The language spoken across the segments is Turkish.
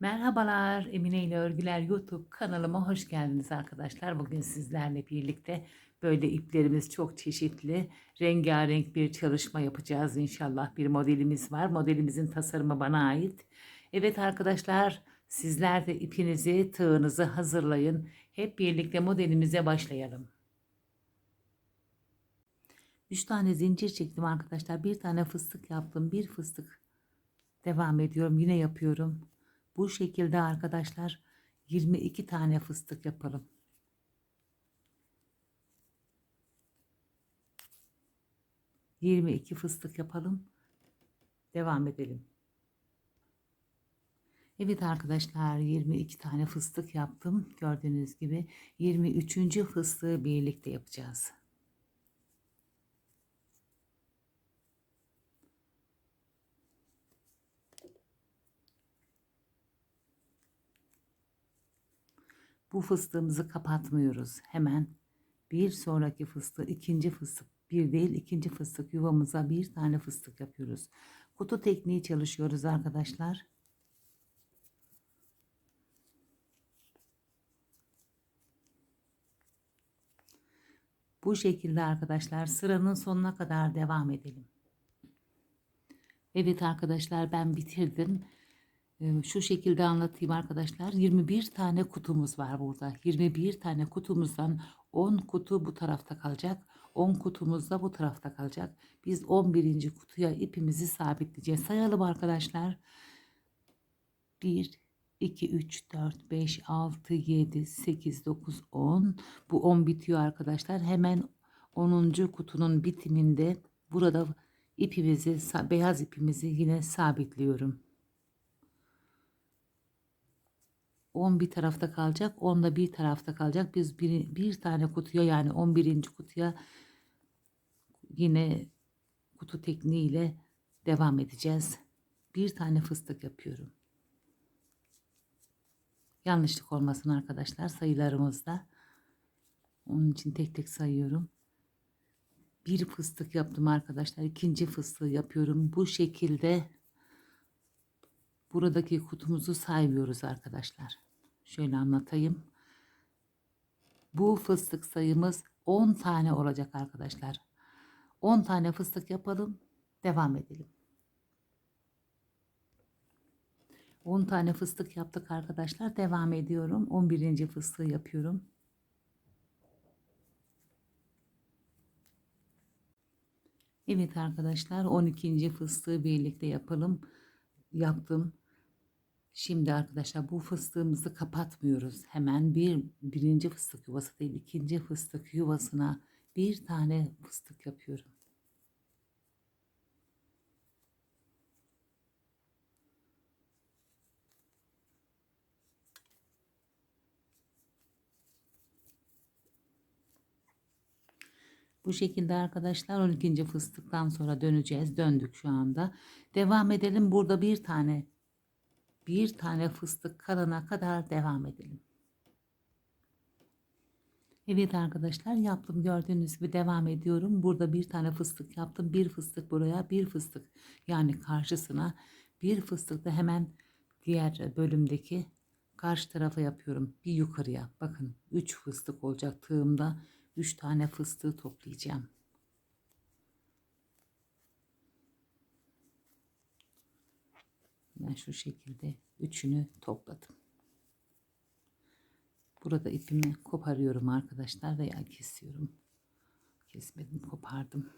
Merhabalar Emine ile Örgüler YouTube kanalıma hoş geldiniz arkadaşlar. Bugün sizlerle birlikte böyle iplerimiz çok çeşitli, rengarenk bir çalışma yapacağız inşallah. Bir modelimiz var. Modelimizin tasarımı bana ait. Evet arkadaşlar sizler de ipinizi, tığınızı hazırlayın. Hep birlikte modelimize başlayalım. 3 tane zincir çektim arkadaşlar. Bir tane fıstık yaptım. Bir fıstık devam ediyorum. Yine yapıyorum. Bu şekilde arkadaşlar 22 tane fıstık yapalım. Yirmi iki fıstık yapalım. Devam edelim. Evet arkadaşlar 22 tane fıstık yaptım. Gördüğünüz gibi 23. fıstığı birlikte yapacağız. Bu fıstığımızı kapatmıyoruz. Hemen bir sonraki fıstığı, ikinci fıstık, bir değil ikinci fıstık yuvamıza bir tane fıstık yapıyoruz. Kutu tekniği çalışıyoruz arkadaşlar. Bu şekilde arkadaşlar sıranın sonuna kadar devam edelim. Evet arkadaşlar ben bitirdim. Ee, Şu şekilde anlatayım arkadaşlar. 21 tane kutumuz var burada. 21 tane kutumuzdan 10 kutu bu tarafta kalacak. 10 kutumuz da bu tarafta kalacak. Biz 11. kutuya ipimizi sabitleyeceğiz. Sayalım arkadaşlar. 1, 2, 3, 4, 5, 6, 7, 8, 9, 10. Bu 10 bitiyor arkadaşlar. Hemen 10. kutunun bitiminde burada ipimizi, beyaz ipimizi yine sabitliyorum. 10 bir tarafta kalacak. 10 da bir tarafta kalacak. Biz bir, bir tane kutuya yani 11. kutuya yine kutu tekniğiyle devam edeceğiz. Bir tane fıstık yapıyorum. Yanlışlık olmasın arkadaşlar sayılarımızda. Onun için tek tek sayıyorum. Bir fıstık yaptım arkadaşlar. İkinci fıstığı yapıyorum. Bu şekilde buradaki kutumuzu saymıyoruz arkadaşlar. Şöyle anlatayım. Bu fıstık sayımız 10 tane olacak arkadaşlar. 10 tane fıstık yapalım. Devam edelim. 10 tane fıstık yaptık arkadaşlar. Devam ediyorum. 11. fıstığı yapıyorum. Evet arkadaşlar 12. fıstığı birlikte yapalım. Yaptım. Şimdi arkadaşlar bu fıstığımızı kapatmıyoruz. Hemen bir birinci fıstık yuvası değil ikinci fıstık yuvasına bir tane fıstık yapıyorum. Bu şekilde arkadaşlar 12. fıstıktan sonra döneceğiz. Döndük şu anda. Devam edelim. Burada bir tane bir tane fıstık kalana kadar devam edelim. Evet arkadaşlar yaptım gördüğünüz gibi devam ediyorum. Burada bir tane fıstık yaptım. Bir fıstık buraya bir fıstık yani karşısına bir fıstık da hemen diğer bölümdeki karşı tarafa yapıyorum. Bir yukarıya bakın 3 fıstık olacak tığımda 3 tane fıstığı toplayacağım. Ben şu şekilde üçünü topladım. Burada ipimi koparıyorum arkadaşlar veya kesiyorum. Kesmedim kopardım.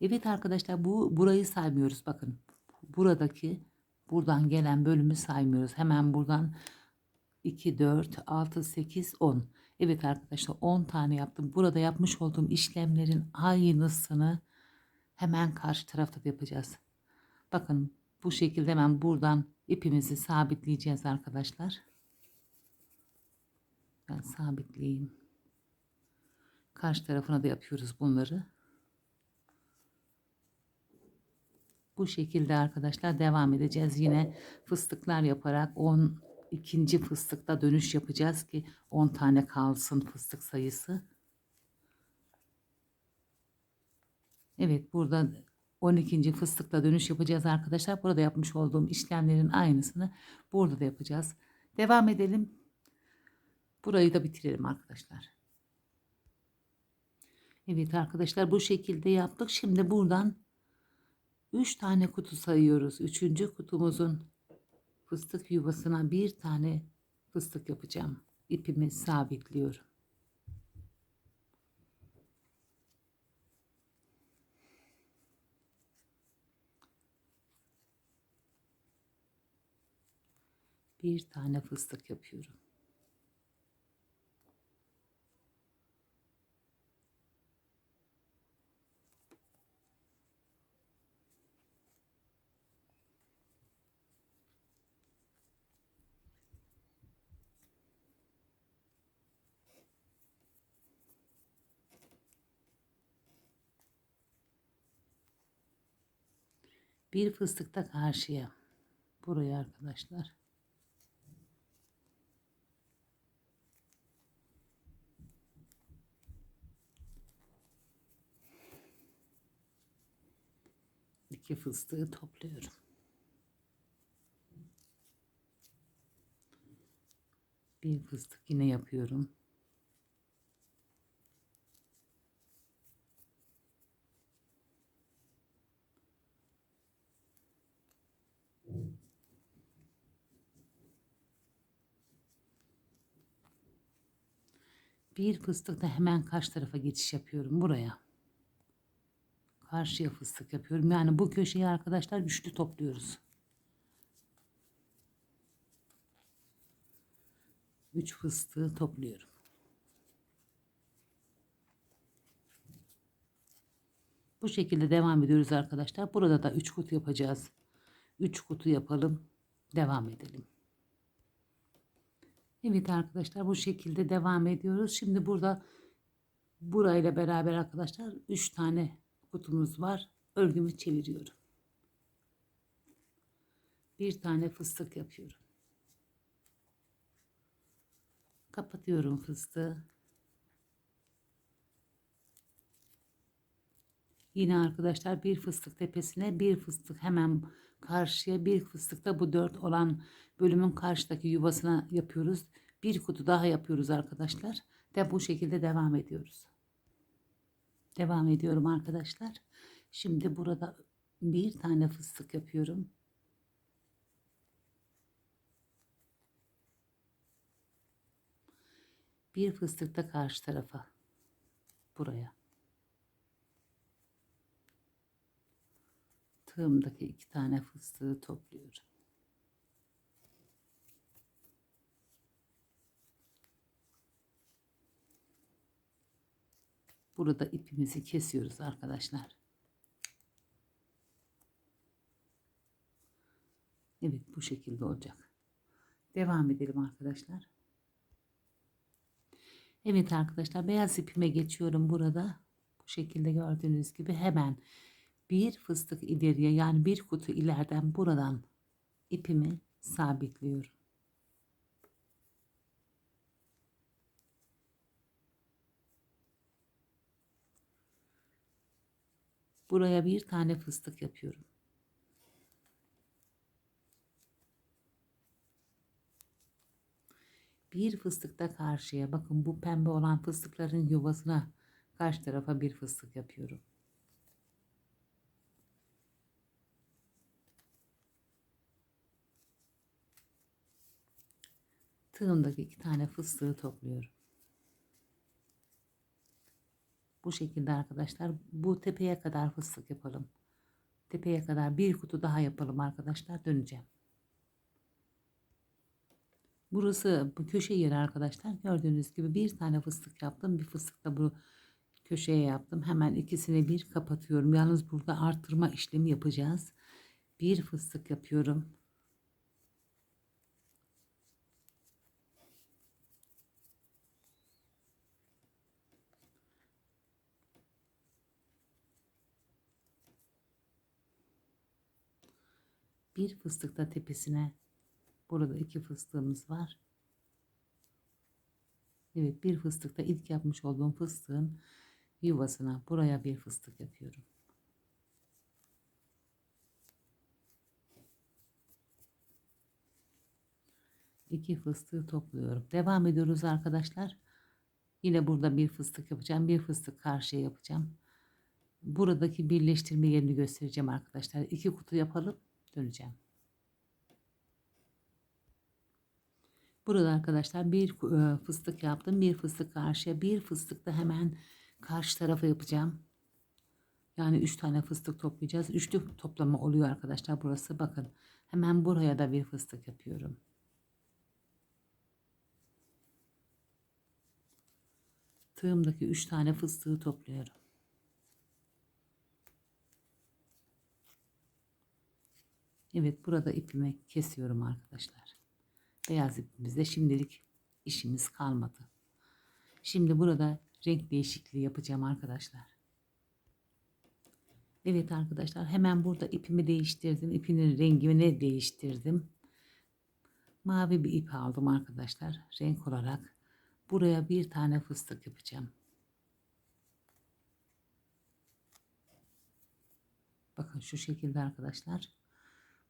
Evet arkadaşlar bu burayı saymıyoruz. Bakın buradaki buradan gelen bölümü saymıyoruz. Hemen buradan 2, 4, 6, 8, 10. Evet arkadaşlar 10 tane yaptım. Burada yapmış olduğum işlemlerin aynısını hemen karşı tarafta da yapacağız. Bakın bu şekilde hemen buradan ipimizi sabitleyeceğiz arkadaşlar. Ben sabitleyeyim. Karşı tarafına da yapıyoruz bunları. Bu şekilde arkadaşlar devam edeceğiz. Yine fıstıklar yaparak 10 ikinci fıstıkta dönüş yapacağız ki 10 tane kalsın fıstık sayısı. Evet burada 12. fıstıkla dönüş yapacağız arkadaşlar. Burada yapmış olduğum işlemlerin aynısını burada da yapacağız. Devam edelim. Burayı da bitirelim arkadaşlar. Evet arkadaşlar bu şekilde yaptık. Şimdi buradan 3 tane kutu sayıyoruz. Üçüncü kutumuzun fıstık yuvasına bir tane fıstık yapacağım. İpimi sabitliyorum. Bir tane fıstık yapıyorum. Bir fıstık da karşıya. Buraya arkadaşlar. İki fıstığı topluyorum. Bir fıstık yine yapıyorum. Bir fıstık da hemen karşı tarafa geçiş yapıyorum buraya. Karşıya fıstık yapıyorum. Yani bu köşeyi arkadaşlar güçlü topluyoruz. Üç fıstığı topluyorum. Bu şekilde devam ediyoruz arkadaşlar. Burada da 3 kutu yapacağız. 3 kutu yapalım. Devam edelim. Evet arkadaşlar bu şekilde devam ediyoruz. Şimdi burada burayla beraber arkadaşlar 3 tane kutumuz var. Örgümü çeviriyorum. Bir tane fıstık yapıyorum. Kapatıyorum fıstığı. Yine arkadaşlar bir fıstık tepesine bir fıstık hemen karşıya bir fıstık da bu dört olan bölümün karşıdaki yuvasına yapıyoruz. Bir kutu daha yapıyoruz arkadaşlar. De bu şekilde devam ediyoruz. Devam ediyorum arkadaşlar. Şimdi burada bir tane fıstık yapıyorum. Bir fıstık da karşı tarafa. Buraya. Tığımdaki iki tane fıstığı topluyorum. Burada ipimizi kesiyoruz arkadaşlar. Evet bu şekilde olacak. Devam edelim arkadaşlar. Evet arkadaşlar beyaz ipime geçiyorum burada. Bu şekilde gördüğünüz gibi hemen bir fıstık ileriye yani bir kutu ileriden buradan ipimi sabitliyorum. Buraya bir tane fıstık yapıyorum. Bir fıstık da karşıya. Bakın bu pembe olan fıstıkların yuvasına karşı tarafa bir fıstık yapıyorum. Tığımdaki iki tane fıstığı topluyorum. Bu şekilde arkadaşlar. Bu tepeye kadar fıstık yapalım. Tepeye kadar bir kutu daha yapalım arkadaşlar. Döneceğim. Burası bu köşe yeri arkadaşlar. Gördüğünüz gibi bir tane fıstık yaptım. Bir fıstık da bu köşeye yaptım. Hemen ikisini bir kapatıyorum. Yalnız burada artırma işlemi yapacağız. Bir fıstık yapıyorum. bir fıstık da tepesine burada iki fıstığımız var. Evet bir fıstıkta ilk yapmış olduğum fıstığın yuvasına buraya bir fıstık yapıyorum. İki fıstığı topluyorum. Devam ediyoruz arkadaşlar. Yine burada bir fıstık yapacağım. Bir fıstık karşıya yapacağım. Buradaki birleştirme yerini göstereceğim arkadaşlar. İki kutu yapalım. Döneceğim. Burada arkadaşlar bir e, fıstık yaptım. Bir fıstık karşıya. Bir fıstık da hemen karşı tarafa yapacağım. Yani 3 tane fıstık toplayacağız. Üçlü toplama oluyor arkadaşlar burası. Bakın hemen buraya da bir fıstık yapıyorum. Tığımdaki 3 tane fıstığı topluyorum. Evet burada ipimi kesiyorum arkadaşlar. Beyaz ipimizde şimdilik işimiz kalmadı. Şimdi burada renk değişikliği yapacağım arkadaşlar. Evet arkadaşlar hemen burada ipimi değiştirdim. İpinin rengini değiştirdim. Mavi bir ip aldım arkadaşlar. Renk olarak buraya bir tane fıstık yapacağım. Bakın şu şekilde arkadaşlar.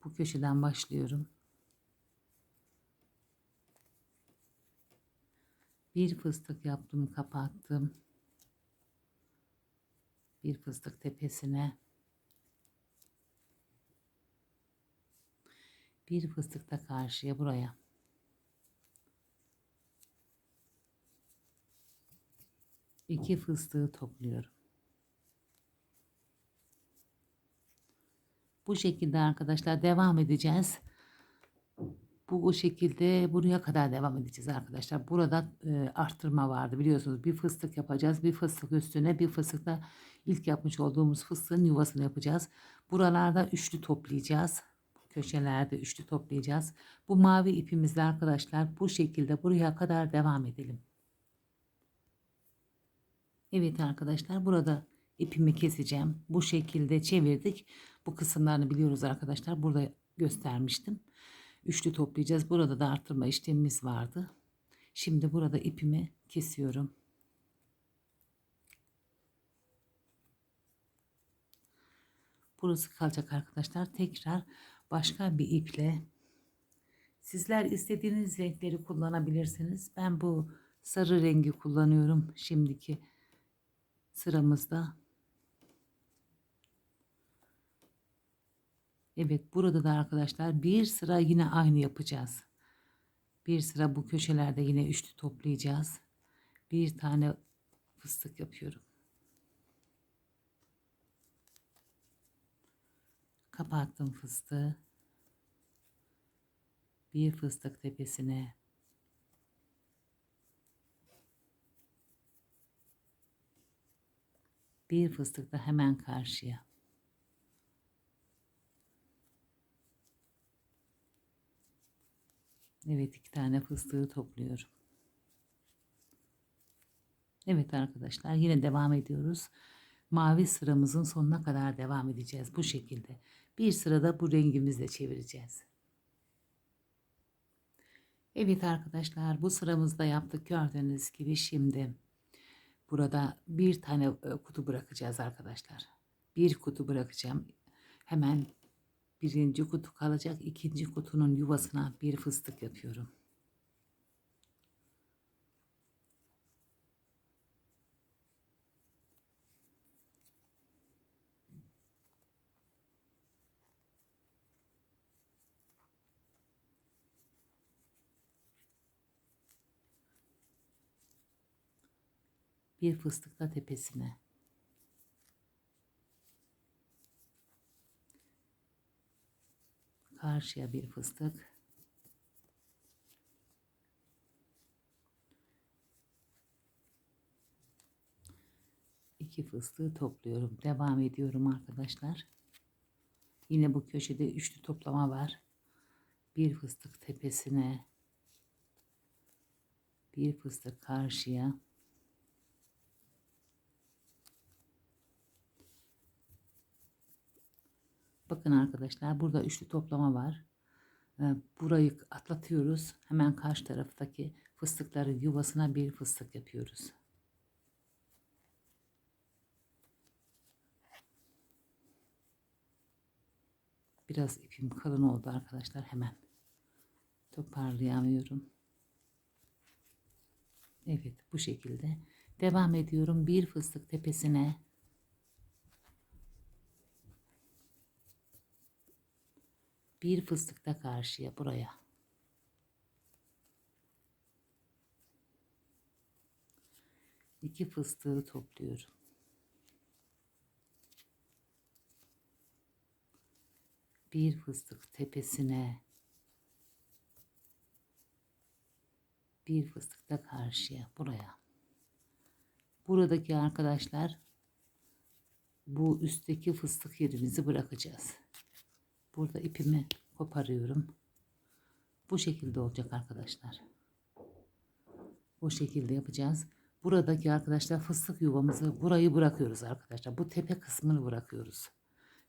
Bu köşeden başlıyorum. Bir fıstık yaptım, kapattım. Bir fıstık tepesine. Bir fıstık da karşıya buraya. İki fıstığı topluyorum. Bu şekilde arkadaşlar devam edeceğiz. Bu o şekilde buraya kadar devam edeceğiz arkadaşlar. Burada e, arttırma vardı biliyorsunuz. Bir fıstık yapacağız. Bir fıstık üstüne bir fıstık da ilk yapmış olduğumuz fıstığın yuvasını yapacağız. Buralarda üçlü toplayacağız. Köşelerde üçlü toplayacağız. Bu mavi ipimizle arkadaşlar bu şekilde buraya kadar devam edelim. Evet arkadaşlar burada ipimi keseceğim. Bu şekilde çevirdik. Bu kısımlarını biliyoruz arkadaşlar. Burada göstermiştim. Üçlü toplayacağız. Burada da artırma işlemimiz vardı. Şimdi burada ipimi kesiyorum. Burası kalacak arkadaşlar. Tekrar başka bir iple sizler istediğiniz renkleri kullanabilirsiniz. Ben bu sarı rengi kullanıyorum şimdiki sıramızda. Evet burada da arkadaşlar bir sıra yine aynı yapacağız. Bir sıra bu köşelerde yine üçlü toplayacağız. Bir tane fıstık yapıyorum. Kapattım fıstığı. Bir fıstık tepesine bir fıstık da hemen karşıya. Evet iki tane fıstığı topluyorum. Evet arkadaşlar yine devam ediyoruz. Mavi sıramızın sonuna kadar devam edeceğiz bu şekilde. Bir sırada bu rengimizle çevireceğiz. Evet arkadaşlar bu sıramızda yaptık gördüğünüz gibi şimdi burada bir tane e, kutu bırakacağız arkadaşlar. Bir kutu bırakacağım. Hemen Birinci kutu kalacak. ikinci kutunun yuvasına bir fıstık yapıyorum. Bir fıstıkla tepesine. Karşıya bir fıstık. iki fıstığı topluyorum. Devam ediyorum arkadaşlar. Yine bu köşede üçlü toplama var. Bir fıstık tepesine. Bir fıstık karşıya. Bakın arkadaşlar burada üçlü toplama var. Ee, burayı atlatıyoruz. Hemen karşı taraftaki fıstıkların yuvasına bir fıstık yapıyoruz. Biraz ipim kalın oldu arkadaşlar hemen Toparlayamıyorum. Evet bu şekilde. Devam ediyorum. Bir fıstık tepesine bir fıstık da karşıya buraya. İki fıstığı topluyorum. Bir fıstık tepesine bir fıstık da karşıya buraya. Buradaki arkadaşlar bu üstteki fıstık yerimizi bırakacağız. Burada ipimi koparıyorum. Bu şekilde olacak arkadaşlar. Bu şekilde yapacağız. Buradaki arkadaşlar fıstık yuvamızı burayı bırakıyoruz arkadaşlar. Bu tepe kısmını bırakıyoruz.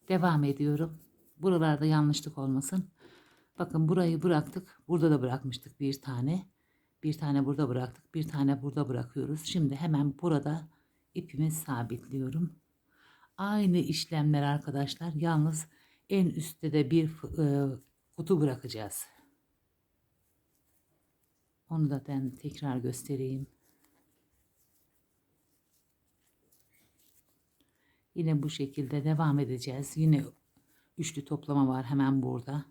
Devam ediyorum. Buralarda yanlışlık olmasın. Bakın burayı bıraktık. Burada da bırakmıştık bir tane. Bir tane burada bıraktık. Bir tane burada bırakıyoruz. Şimdi hemen burada ipimi sabitliyorum. Aynı işlemler arkadaşlar. Yalnız en üstte de bir e, kutu bırakacağız. Onu da ben tekrar göstereyim. Yine bu şekilde devam edeceğiz. Yine üçlü toplama var hemen burada.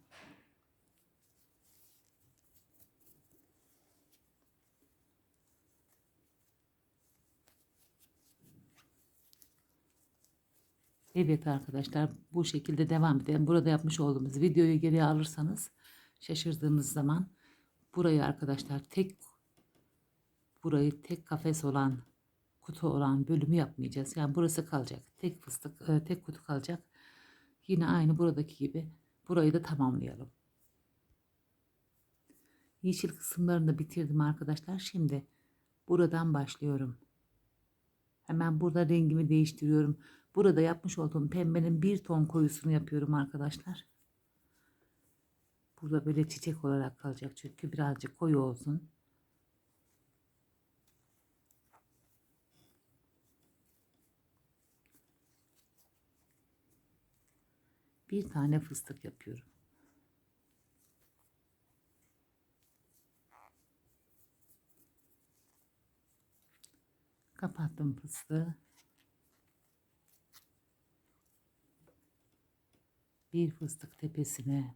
Evet arkadaşlar bu şekilde devam edelim. Burada yapmış olduğumuz videoyu geriye alırsanız şaşırdığımız zaman burayı arkadaşlar tek burayı tek kafes olan kutu olan bölümü yapmayacağız. Yani burası kalacak. Tek fıstık e, tek kutu kalacak. Yine aynı buradaki gibi burayı da tamamlayalım. Yeşil kısımlarını bitirdim arkadaşlar. Şimdi buradan başlıyorum. Hemen burada rengimi değiştiriyorum. Burada yapmış olduğum pembenin bir ton koyusunu yapıyorum arkadaşlar. Burada böyle çiçek olarak kalacak çünkü birazcık koyu olsun. Bir tane fıstık yapıyorum. Kapattım fıstığı. Bir fıstık tepesine.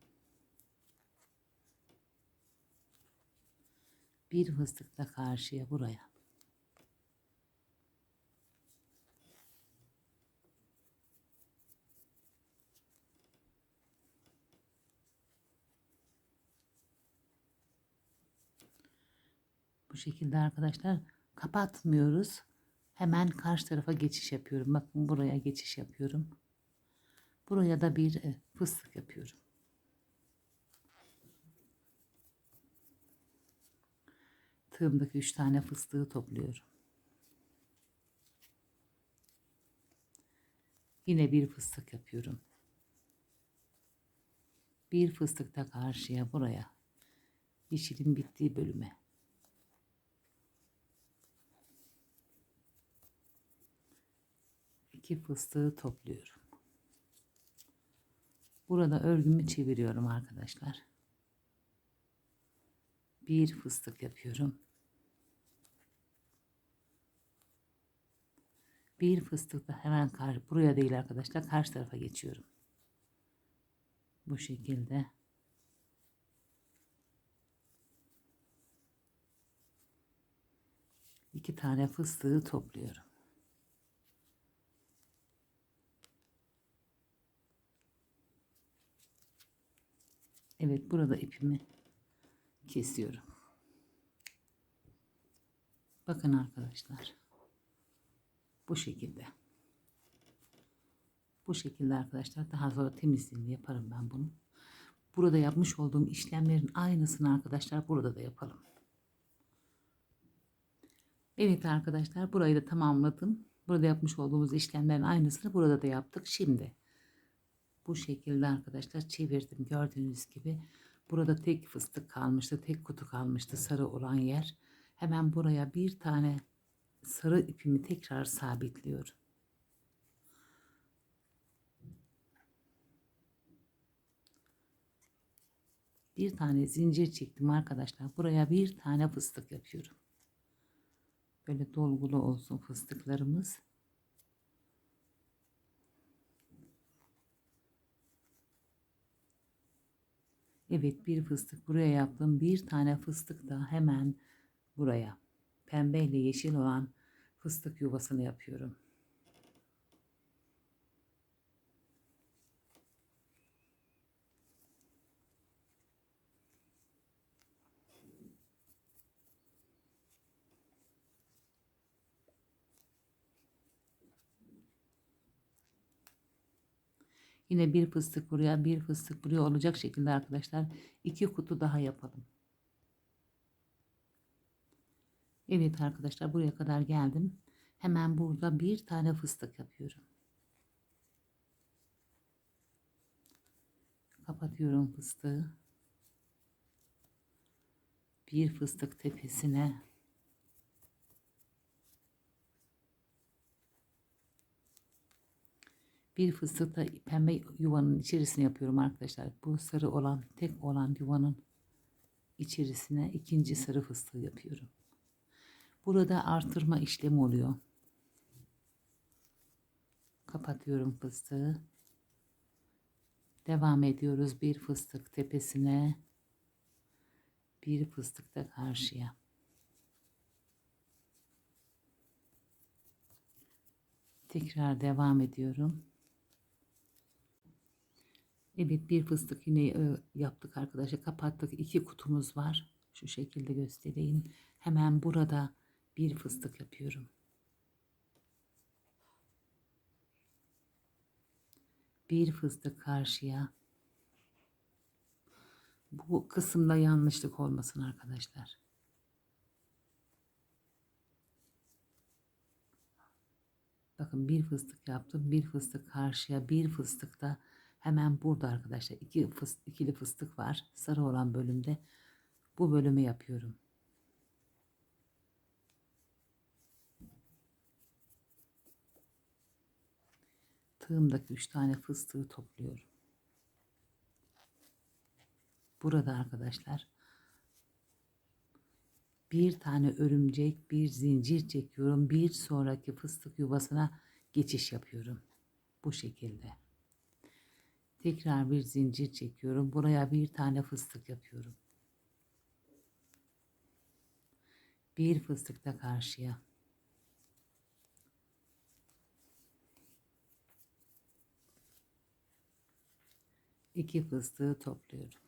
Bir fıstık da karşıya buraya. Bu şekilde arkadaşlar kapatmıyoruz. Hemen karşı tarafa geçiş yapıyorum. Bakın buraya geçiş yapıyorum. Buraya da bir e, fıstık yapıyorum. Tığımdaki üç tane fıstığı topluyorum. Yine bir fıstık yapıyorum. Bir fıstık da karşıya buraya. Yeşilin bittiği bölüme. İki fıstığı topluyorum. Burada örgümü çeviriyorum arkadaşlar. Bir fıstık yapıyorum. Bir fıstık da hemen kar buraya değil arkadaşlar karşı tarafa geçiyorum. Bu şekilde. iki tane fıstığı topluyorum. Evet burada ipimi kesiyorum. Bakın arkadaşlar. Bu şekilde. Bu şekilde arkadaşlar. Daha sonra temizliğini yaparım ben bunu. Burada yapmış olduğum işlemlerin aynısını arkadaşlar burada da yapalım. Evet arkadaşlar burayı da tamamladım. Burada yapmış olduğumuz işlemlerin aynısını burada da yaptık. Şimdi bu şekilde arkadaşlar çevirdim gördüğünüz gibi. Burada tek fıstık kalmıştı. Tek kutu kalmıştı sarı olan yer. Hemen buraya bir tane sarı ipimi tekrar sabitliyorum. Bir tane zincir çektim arkadaşlar. Buraya bir tane fıstık yapıyorum. Böyle dolgulu olsun fıstıklarımız. Evet bir fıstık buraya yaptım. Bir tane fıstık da hemen buraya. Pembe ile yeşil olan fıstık yuvasını yapıyorum. Yine bir fıstık buraya, bir fıstık buraya olacak şekilde arkadaşlar iki kutu daha yapalım. Evet arkadaşlar buraya kadar geldim. Hemen burada bir tane fıstık yapıyorum. Kapatıyorum fıstığı. Bir fıstık tepesine bir fıstık da pembe yuvanın içerisine yapıyorum arkadaşlar. Bu sarı olan tek olan yuvanın içerisine ikinci sarı fıstığı yapıyorum. Burada artırma işlemi oluyor. Kapatıyorum fıstığı. Devam ediyoruz bir fıstık tepesine. Bir fıstık da karşıya. Tekrar devam ediyorum. Evet bir fıstık yine e, yaptık arkadaşlar. Kapattık. iki kutumuz var. Şu şekilde göstereyim. Hemen burada bir fıstık yapıyorum. Bir fıstık karşıya. Bu kısımda yanlışlık olmasın arkadaşlar. Bakın bir fıstık yaptım. Bir fıstık karşıya. Bir fıstık da hemen burada arkadaşlar. iki fıstık, ikili fıstık var. Sarı olan bölümde. Bu bölümü yapıyorum. tığımdaki üç tane fıstığı topluyorum. Burada arkadaşlar bir tane örümcek, bir zincir çekiyorum. Bir sonraki fıstık yuvasına geçiş yapıyorum. Bu şekilde. Tekrar bir zincir çekiyorum. Buraya bir tane fıstık yapıyorum. Bir fıstık da karşıya. iki fıstığı topluyorum.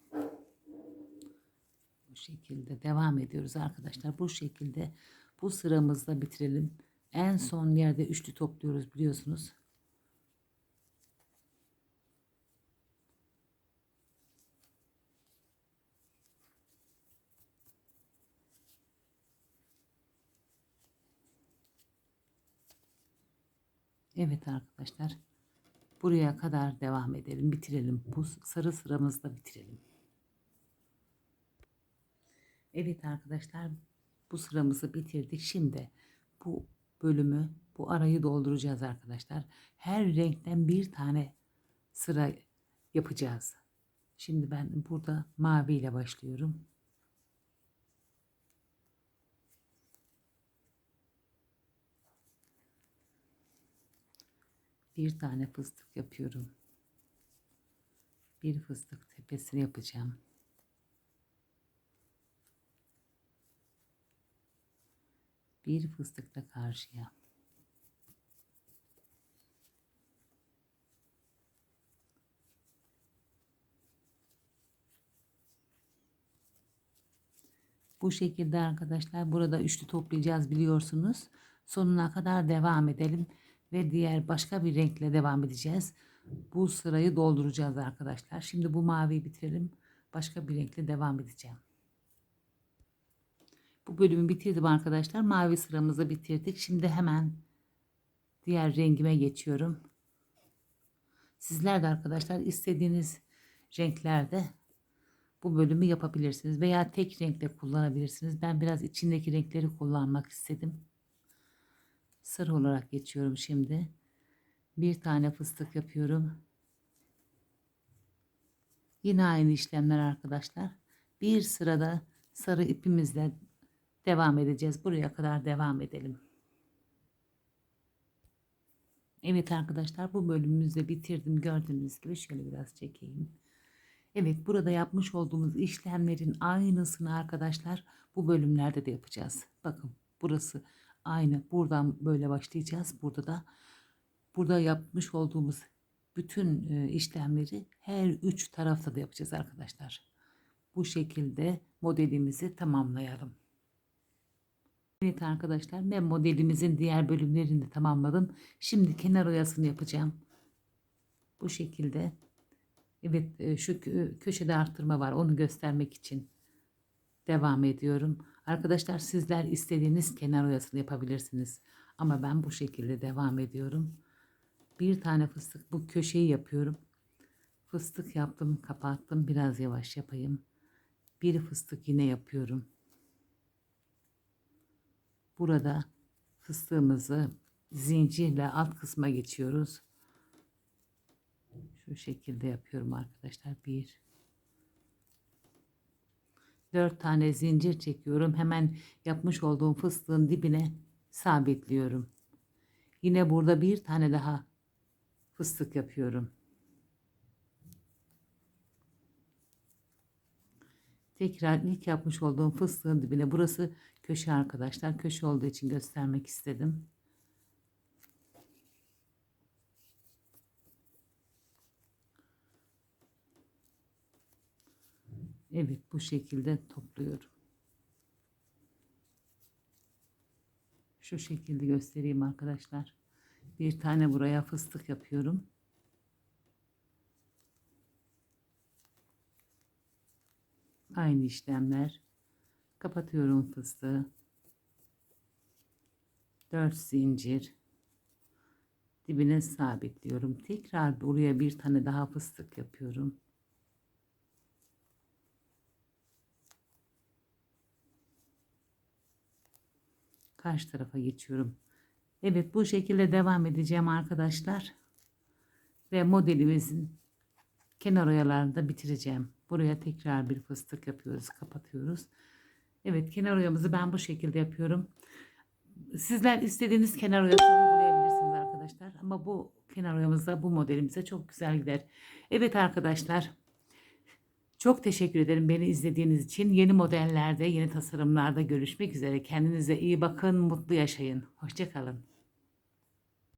Bu şekilde devam ediyoruz arkadaşlar. Bu şekilde bu sıramızda bitirelim. En son yerde üçlü topluyoruz biliyorsunuz. Evet arkadaşlar. Buraya kadar devam edelim. Bitirelim. Bu sarı sıramızda bitirelim. Evet arkadaşlar bu sıramızı bitirdik. Şimdi bu bölümü bu arayı dolduracağız arkadaşlar. Her renkten bir tane sıra yapacağız. Şimdi ben burada mavi ile başlıyorum. Bir tane fıstık yapıyorum. Bir fıstık tepesini yapacağım. Bir fıstık da karşıya. Bu şekilde arkadaşlar burada üçlü toplayacağız biliyorsunuz. Sonuna kadar devam edelim ve diğer başka bir renkle devam edeceğiz. Bu sırayı dolduracağız arkadaşlar. Şimdi bu maviyi bitirelim. Başka bir renkle devam edeceğim. Bu bölümü bitirdim arkadaşlar. Mavi sıramızı bitirdik. Şimdi hemen diğer rengime geçiyorum. Sizler de arkadaşlar istediğiniz renklerde bu bölümü yapabilirsiniz veya tek renkle kullanabilirsiniz. Ben biraz içindeki renkleri kullanmak istedim. Sır olarak geçiyorum şimdi. Bir tane fıstık yapıyorum. Yine aynı işlemler arkadaşlar. Bir sırada sarı ipimizle devam edeceğiz. Buraya kadar devam edelim. Evet arkadaşlar bu bölümümüzü de bitirdim. Gördüğünüz gibi şöyle biraz çekeyim. Evet burada yapmış olduğumuz işlemlerin aynısını arkadaşlar bu bölümlerde de yapacağız. Bakın burası aynı. Buradan böyle başlayacağız. Burada da burada yapmış olduğumuz bütün e, işlemleri her üç tarafta da yapacağız arkadaşlar. Bu şekilde modelimizi tamamlayalım. Evet arkadaşlar ben modelimizin diğer bölümlerini de tamamladım. Şimdi kenar oyasını yapacağım. Bu şekilde. Evet e, şu kö- köşede arttırma var onu göstermek için devam ediyorum. Arkadaşlar sizler istediğiniz kenar oyasını yapabilirsiniz. Ama ben bu şekilde devam ediyorum. Bir tane fıstık bu köşeyi yapıyorum. Fıstık yaptım kapattım biraz yavaş yapayım. Bir fıstık yine yapıyorum. Burada fıstığımızı zincirle alt kısma geçiyoruz. Şu şekilde yapıyorum arkadaşlar. Bir. Dört tane zincir çekiyorum. Hemen yapmış olduğum fıstığın dibine sabitliyorum. Yine burada bir tane daha fıstık yapıyorum. Tekrar ilk yapmış olduğum fıstığın dibine burası köşe arkadaşlar. Köşe olduğu için göstermek istedim. Evet bu şekilde topluyorum. Şu şekilde göstereyim arkadaşlar. Bir tane buraya fıstık yapıyorum. Aynı işlemler. Kapatıyorum fıstığı. 4 zincir. Dibine sabitliyorum. Tekrar buraya bir tane daha fıstık yapıyorum. Karşı tarafa geçiyorum. Evet bu şekilde devam edeceğim arkadaşlar. Ve modelimizin kenar oyalarını da bitireceğim. Buraya tekrar bir fıstık yapıyoruz. Kapatıyoruz. Evet kenar oyamızı ben bu şekilde yapıyorum. Sizler istediğiniz kenar oyası uygulayabilirsiniz arkadaşlar. Ama bu kenar oyamızda bu modelimize çok güzel gider. Evet arkadaşlar. Çok teşekkür ederim beni izlediğiniz için. Yeni modellerde, yeni tasarımlarda görüşmek üzere. Kendinize iyi bakın, mutlu yaşayın. Hoşçakalın.